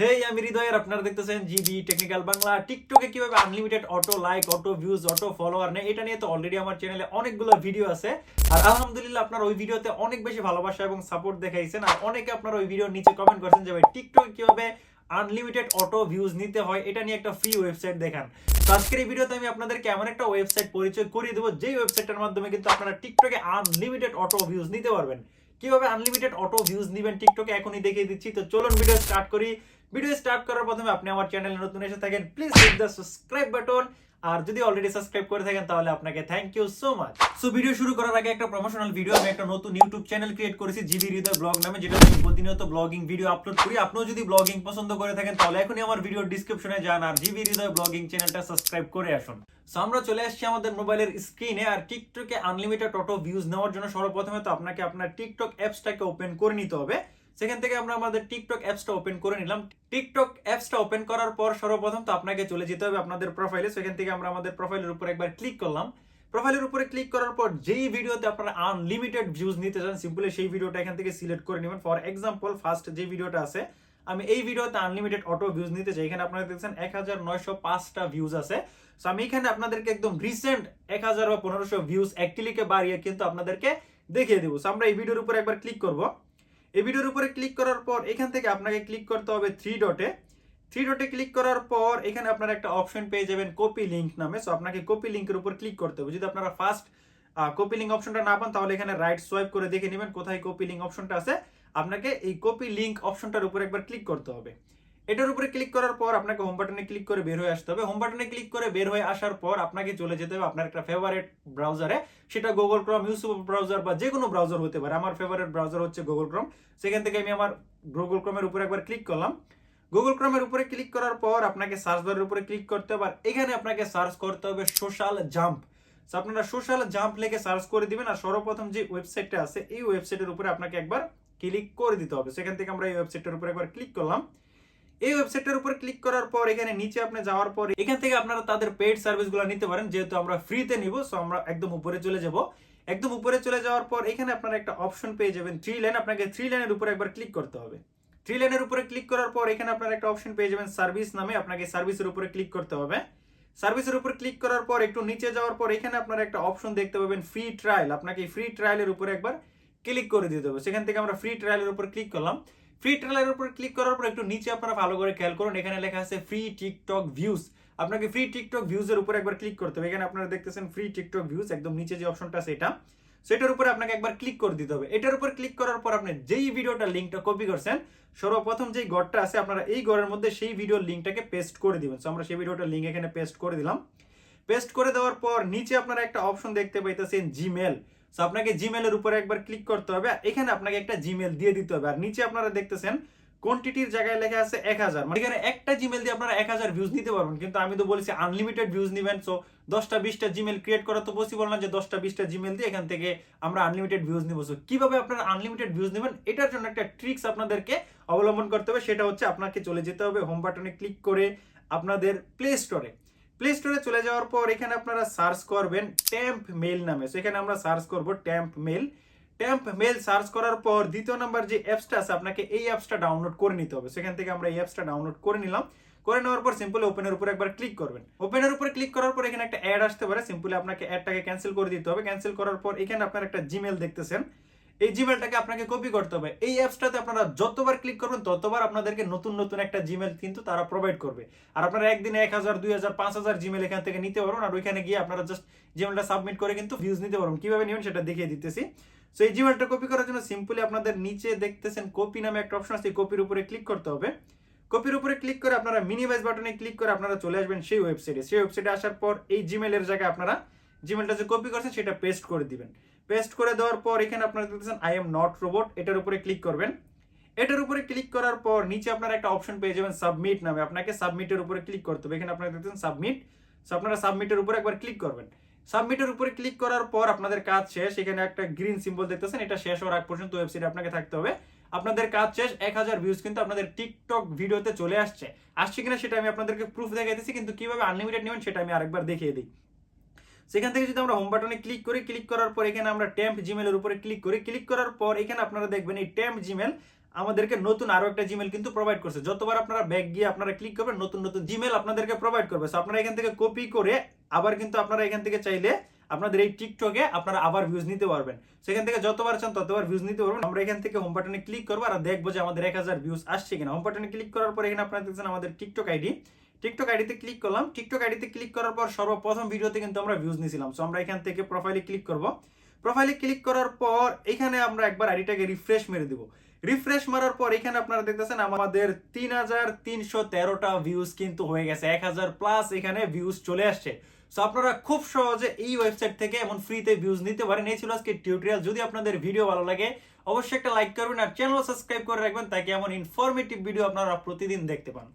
হেই আমি হৃদয়ের আপনারা দেখতেছেন জিবি টেকনিক্যাল বাংলা টিকটকে কীভাবে unlimited auto like auto views auto follower এটা নিয়ে তো অলরেডি আমার চ্যানেলে অনেকগুলো ভিডিও আছে। আর আলহামদুলিল্লাহ আপনার ওই ভিডিওতে অনেক বেশি ভালোবাসা এবং সাপোর্ট দেখাইছেন। আর অনেকে আপনার ওই নিচে কমেন্ট করছেন যে, ভাই টিকটকে আনলিমিটেড অটো ভিউজ নিতে হয়, এটা নিয়ে একটা ফ্রি ওয়েবসাইট দেখান। তো আজকের এই ভিডিওতে আমি আপনাদেরকে এমন একটা ওয়েবসাইট পরিচয় করিয়ে দেবো, যেই ওয়েবসাইটের মাধ্যমে কিন্তু আপনারা টিকটকে আনলিমিটেড অটো ভিউজ নিতে পারবেন। কীভাবে আনলিমিটেড অটো ভিউজ নেবেন টিকটকে এখনই দেখিয়ে দিচ্ছি। তো চলুন ভিডিও স্টার্ট করি। ভিডিও স্টার্ট করার প্রথমে আপনি আমার চ্যানেলে নতুন এসে থাকেন please hit the subscribe button আর যদি অলরেডি সাবস্ক্রাইব করে থাকেন, তাহলে আপনাকে thank you so much so video শুরু করার আগে একটা প্রমোশনাল ভিডিও আমি একটা নতুন ইউটিউব চ্যানেল ক্রিয়েট করেছি জিবি হৃদয় ব্লগ নামে, যেটা আমি প্রতিনিয়ত ব্লগিং ভিডিও আপলোড করি। আপনিও যদি ব্লগিং পছন্দ করে থাকেন, তাহলে এখনই আমার ভিডিও ডিসক্রিপশনে যান, আর জিবি হৃদয় ব্লগিং চ্যানেলটা সাবস্ক্রাইব করে আসুন। সো আমরা চলে আসছি আমাদের মোবাইলের স্ক্রিনে আর টিকটকে আনলিমিটেড অটো ভিউজ নেওয়ার জন্য সর্বপ্রথমে তো আপনাকে আপনার টিকটক অ্যাপসটাকে ওপেন করে নিতে হবে। সেখান থেকে আমরা আমাদের টিকটক অ্যাপসটা ওপেন করে নিলাম। টিকটক অ্যাপসটা ওপেন করার পর সর্বপ্রথম তো আপনাকে চলে যেতে হবে আপনাদের প্রোফাইলে সেখান থেকে আমরা আমাদের প্রোফাইলের উপর একবার ক্লিক করলাম। প্রোফাইলের উপরে ক্লিক করার পর যেই ভিডিওতে আপনারা আনলিমিটেড ভিউজ নিতে চান সিম্পলি সেই ভিডিওটা এখান থেকে সিলেক্ট করে নেবেন। ফর এক্সাম্পল ফার্স্ট যে ভিডিওটা আছে, আমি এই ভিডিওতে আনলিমিটেড অটো ভিউজ নিতে চাই। এখানে আপনারা দেখছেন এক হাজার নয়শো পাঁচটা ভিউজ আছে। সো আমি এখানে আপনাদেরকে একদম রিসেন্ট এক হাজার বা পনেরোশো ভিউজ এক ক্লিকে বাড়িয়ে কিন্তু আপনাদেরকে দেখিয়ে দেবো। সো আমরা এই ভিডিওর উপরে একবার ক্লিক করব। এই ভিডিওর উপরে ক্লিক করার পর এখান থেকে আপনাকে ক্লিক করতে হবে থ্রি ডটে থ্রি ডটে ক্লিক করার পর এখানে আপনারা একটা অপশন পেয়ে যাবেন কপি লিঙ্ক নামে। সো আপনাকে কপি লিঙ্কের উপর ক্লিক করতে হবে। যদি আপনারা ফার্স্ট কপি লিঙ্ক অপশনটা না পান, তাহলে এখানে রাইট সোয়াইপ করে দেখে নেবেন কোথায় কপি লিঙ্ক অপশনটা আছে। আপনাকে এই কপি লিঙ্ক অপশনটার উপর একবার ক্লিক করতে হবে। এটার উপরে ক্লিক করার পর আপনাকে হোম বাটনে ক্লিক করে বের হয়ে আসতে হবে। হোম বাটনে ক্লিক করে বের হয়ে আসার পর আপনাকে চলে যেতে হবে আপনার একটা ফেভারিট ব্রাউজারে সেটা গুগল ক্রম ইউসুফ ব্রাউজার বা যে কোনো ব্রাউজার হতে পারে। আমার ফেভারিট ব্রাউজার হচ্ছে গুগল ক্রম সেখান থেকে আমি আমার গুগল ক্রমের উপরে একবার ক্লিক করলাম। গুগল ক্রমের উপরে ক্লিক করার পর আপনাকে সার্চ বারের উপরে ক্লিক করতে হবে। আর এখানে আপনাকে সার্চ করতে হবে সোশ্যাল জাম্প আপনারা সোশ্যাল জাম্প লেগে সার্চ করে দিবেন আর সর্বপ্রথম যে ওয়েবসাইটটা আছে, এই ওয়েবসাইটের উপরে আপনাকে একবার ক্লিক করে দিতে হবে। সেখান থেকে আমরা এই ওয়েবসাইটের উপরে একবার ক্লিক করলাম। এই ওয়েবসাইটের উপর ক্লিক করার পর, এখানে নিচে আপনি যাওয়ার পর, এখান থেকে আপনারা তাদের পেড সার্ভিসগুলো নিতে পারেন, যেহেতু আমরা ফ্রিতে নিব সো আমরা একদম উপরে চলে যাব। একদম উপরে চলে যাওয়ার পর, এখানে আপনারা একটা অপশন পেয়ে যাবেন থ্রি লাইন আপনাকে থ্রি লাইনের উপরে একবার ক্লিক করতে হবে। থ্রি লাইনের উপরে ক্লিক করার পর, এখানে আপনারা একটা অপশন পেয়ে যাবেন সার্ভিস নামে। আপনাকে সার্ভিসের উপরে ক্লিক করতে হবে। সার্ভিসের উপর ক্লিক করার পর, একটু নিচে যাওয়ার পর, এখানে আপনারা একটা অপশন দেখতে পাবেন ফ্রি ট্রায়াল আপনাকে ফ্রি ট্রায়ালের উপরে একবার ক্লিক করে দিতে হবে। সেখান থেকে আমরা ফ্রি ট্রায়ালের উপর ক্লিক করলাম। ফ্রি ট্রায়ালের উপর ক্লিক করার পর একটু নিচে আপনারা ভালো করে খেয়াল করুন, এখানে লেখা আছে ফ্রি টিকটক ভিউজ আপনাকে ফ্রি টিকটক ভিউজের উপর একবার ক্লিক করতে হবে। এখানে আপনারা দেখতেছেন ফ্রি টিকটক ভিউজ একদম নিচে যে অপশনটা আছে এটা। সেটার উপরে আপনাকে একবার ক্লিক করে দিতে হবে। এটার উপর ক্লিক করার পর আপনি যেই ভিডিওটা লিঙ্কটা কপি করছেন, সর্বপ্রথম যেই গড়টা আছে, আপনারা এই গড়ের মধ্যে সেই ভিডিওর লিঙ্কটাকে পেস্ট করে দিবেন। সো আমরা সেই ভিডিওটার লিঙ্ক এখানে পেস্ট করে দিলাম। পেস্ট করে দেওয়ার পর নিচে আপনারা একটা অপশন দেখতে পাইতেছেন জিমেল সো আপনাকে জিমেলের উপরে একবার ক্লিক করতে হবে এখানে আপনাকে একটা জিমেল দিয়ে দিতে হবে, আর নিচে আপনারা দেখতেছেন কোয়ান্টিটির জায়গায় লেখা আছে এক হাজার। মানে এখানে একটা জিমেল দিয়ে আপনারা এক হাজার ভিউজ নিতে পারবেন, কিন্তু আমি তো বলেছি আনলিমিটেড ভিউজ নেবেন সো দশটা বিশটা জিমেল ক্রিয়েট করা তো পসিবল না যে দশটা বিশটা জিমেল দিয়ে এখান থেকে আমরা আনলিমিটেড ভিউজ নিব। সো কীভাবে আপনারা আনলিমিটেড ভিউজ নেবেন, এটার জন্য একটা ট্রিক্স আপনাদেরকে অবলম্বন করতে হবে, সেটা হচ্ছে আপনাকে চলে যেতে হবে হোম বাটনে ক্লিক করে আপনাদের প্লে স্টোরে প্লে স্টোরে চলে যাওয়ার পর এখানে আপনারা সার্চ করবেন ট্যাম্প মেল নামে। সেখানে আমরা সার্চ করব temp mail temp mail search করার পর দ্বিতীয় নাম্বার যে অ্যাপসটা আছে, আপনাকে এই অ্যাপসটা ডাউনলোড করে নিতে হবে। সেখান থেকে আমরা এই অ্যাপসটা ডাউনলোড করে নিলাম। করে নেওয়ার পর সিম্পলি ওপেনের উপর একবার ক্লিক করবেন। ওপেনের উপরে ক্লিক করার পর এখানে একটা অ্যাড আসতে পারে। সিম্পলি আপনাকে অ্যাডটাকে ক্যান্সেল করে দিতে হবে। ক্যান্সেল করার পর এখানে আপনার একটা জিমেল দেখতেছেন। এই জিমেলটাকে আপনাকে কপি করতে হবে। এই অ্যাপসটাতে আপনারা যতবার ক্লিক করবেন, ততবার আপনাদেরকে নতুন নতুন একটা জিমেল কিন্তু তারা প্রোভাইড করবে। আর আপনারা একদিনে এক হাজার, দুই হাজার, পাঁচ হাজার জিমেল এখান থেকে নিতে পারবেন, আর ওইখানে গিয়ে আপনারা জাস্ট জিমেলটা সাবমিট করে কিন্তু ভিউজ নিতে পারবেন। কীভাবে নেবেন সেটা দেখিয়ে দিতেছি। সো এই জিমেলটা কপি করার জন্য সিম্পলি আপনাদের নিচে দেখতেছেন কপি নামে একটা অপশন আছে কপির উপরে ক্লিক করতে হবে। কপির উপরে ক্লিক করে আপনারা মিনিমাইজ বাটনে ক্লিক করে আপনারা চলে আসবেন সেই ওয়েবসাইটে সেই ওয়েবসাইটে আসার পর এই জিমেলের জায়গায় আপনারা জিমেলটা যে কপি করছেন, সেটা পেস্ট করে দিবেন। পেস্ট করে দেওয়ার পর এখানে আপনারা দেখতেছেন আই এম নট রোবট এটার উপরে ক্লিক করবেন। এটার উপরে ক্লিক করার পর নিচে আপনারা একটা অপশন পেয়ে যাবেন সাবমিট নামে। আপনাকে সাবমিটের উপরে ক্লিক করতে হবে। এখানে আপনারা দেখতেছেন সাবমিট সো আপনারা সাবমিটের উপরে একবার ক্লিক করবেন। সাবমিটের উপরে ক্লিক করার পর আপনাদের কাজ শেষ। এখানে একটা গ্রিন সিম্বল দেখতেছেন এটা শেষ হওয়ার আগ পর্যন্ত ওয়েবসাইটে আপনাকে থাকতে হবে। আপনাদের কাজ শেষ, এক হাজার ভিউজ কিন্তু আপনাদের টিকটক ভিডিওতে চলে আসছে। আসছে কিনা সেটা আমি আপনাদেরকে প্রুফ দেখাইতেছি, কিন্তু কীভাবে আনলিমিটেড নেবেন সেটা আমি আরেকবার দেখিয়ে দিই। সেখান থেকে যদি আমরা হোম বাটনে ক্লিক করি ক্লিক করার পর এখানে আমরা ট্যাম্প জিমেলের উপরে ক্লিক করি ক্লিক করার পর এখানে আপনারা দেখবেন এই ট্যাম্প জিমেল আমাদেরকে নতুন আরও একটা জিমেল কিন্তু প্রোভাইড করছে। যতবার আপনারা ব্যাক গিয়ে আপনারা ক্লিক করবেন, নতুন নতুন জিমেল আপনাদেরকে প্রোভাইড করবে। সো আপনারা এখান থেকে কপি করে আবার কিন্তু আপনারা এখান থেকে চাইলে আপনাদের এই টিকটকে আপনারা আবার ভিউজ নিতে পারবেন। সেখান থেকে যতবার চান ততবার ভিউজ নিতে পারবেন। আমরা এখান থেকে হোম বাটনে ক্লিক করব আর দেখব যে আমাদের এক হাজার ভিউজ আসছে কিনা। হোম বাটনে ক্লিক করার পর এখানে আপনারা দেখছেন আমাদের টিকটক আইডি টিকটক আইডিতে ক্লিক করলাম। টিকটক আইডিতে ক্লিক করার পর সর্বপ্রথম ভিডিওতে কিন্তু আমরা ভিউজ নিয়েছিলাম। সো আমরা এখান থেকে প্রোফাইলে ক্লিক করব। প্রোফাইলে ক্লিক করার পর এখানে আমরা একবার আইডিটাকে রিফ্রেশ মেরে দিব। রিফ্রেশ মারার পর এখানে আপনারা দেখতেছেন আমাদের তিন হাজার তিনশো তেরোটা ভিউজ কিন্তু হয়ে গেছে। এক হাজার প্লাস এখানে ভিউজ চলে আসছে। সো আপনারা খুব সহজে এই ওয়েবসাইট থেকে এমন ফ্রিতে ভিউজ নিতে পারেন। এই ছিল আজকে টিউটোরিয়াল যদি আপনাদের ভিডিও ভালো লাগে, অবশ্যই একটা লাইক করবেন আর চ্যানেল সাবস্ক্রাইব করে রাখবেন। তাকে এমন ইনফরমেটিভ ভিডিও আপনারা প্রতিদিন দেখতে পান।